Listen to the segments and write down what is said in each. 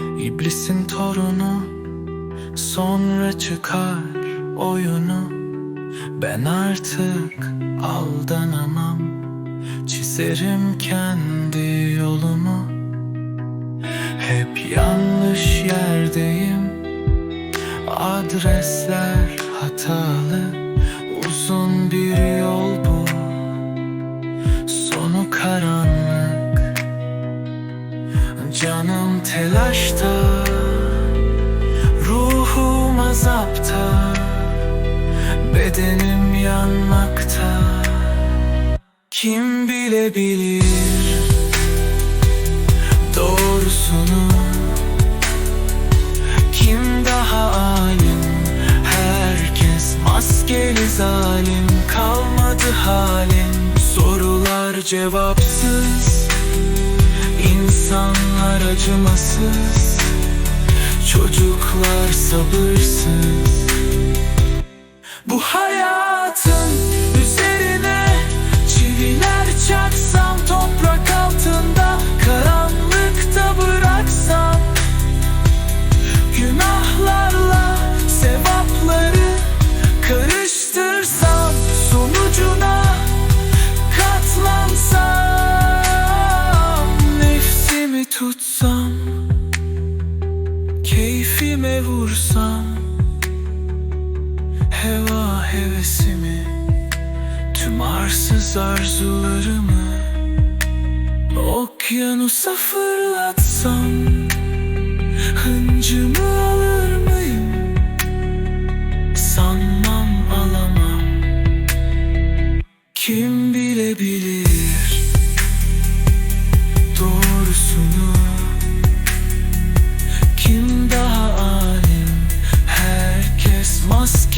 İblisin torunu Sonra çıkar oyunu. Ben artık aldanamam Çizerim kendi yolumu. Hep yanlış yerdeyim Adresler hatalı. Uzun bir Canım telaşta Ruhum azapta Bedenim yanmakta. Kim bilebilir Doğrusunu? Kim daha alim? Herkes maskeli zalim Kalmadı halim. Sorular cevapsız İnsanlar acımasız Çocuklar sabırsız. Bu hayatın tutsam Keyfime vursam Heva hevesimi Tüm arsız arzularımı Okyanusa fırlatsam Hıncımı alır mıyım? Sanmam alamam Kim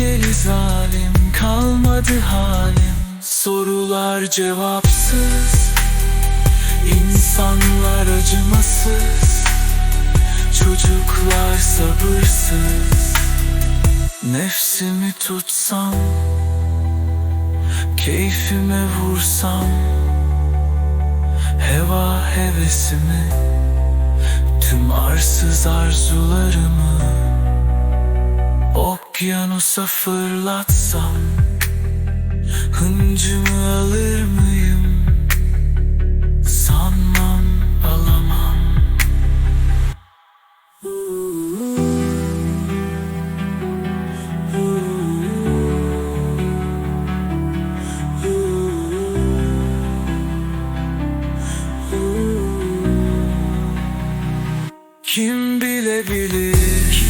maskeli zalim Kalmadı halim. Sorular cevapsız İnsanlar acımasız Çocuklar sabırsız. Nefsimi tutsam Keyfime vursam Heva hevesimi Tüm arsız arzularımı Okyanusa fırlatsam Hıncımı alır mıyım? Sanmam alamam Kim bilebilir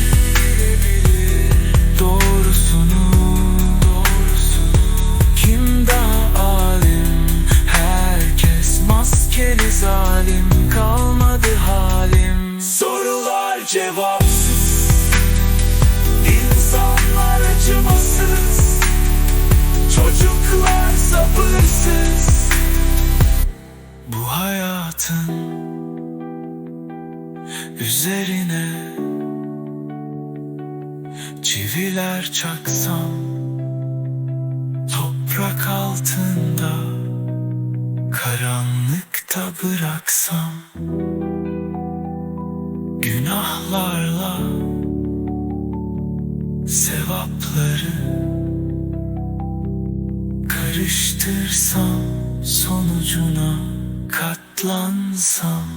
cevapsız İnsanlar acımasız Çocuklar sabırsız. Bu hayatın Üzerine Çiviler çaksam Toprak altında Karanlıkta bıraksam Günahlarla Sevapları Karıştırsam Sonucuna katlansam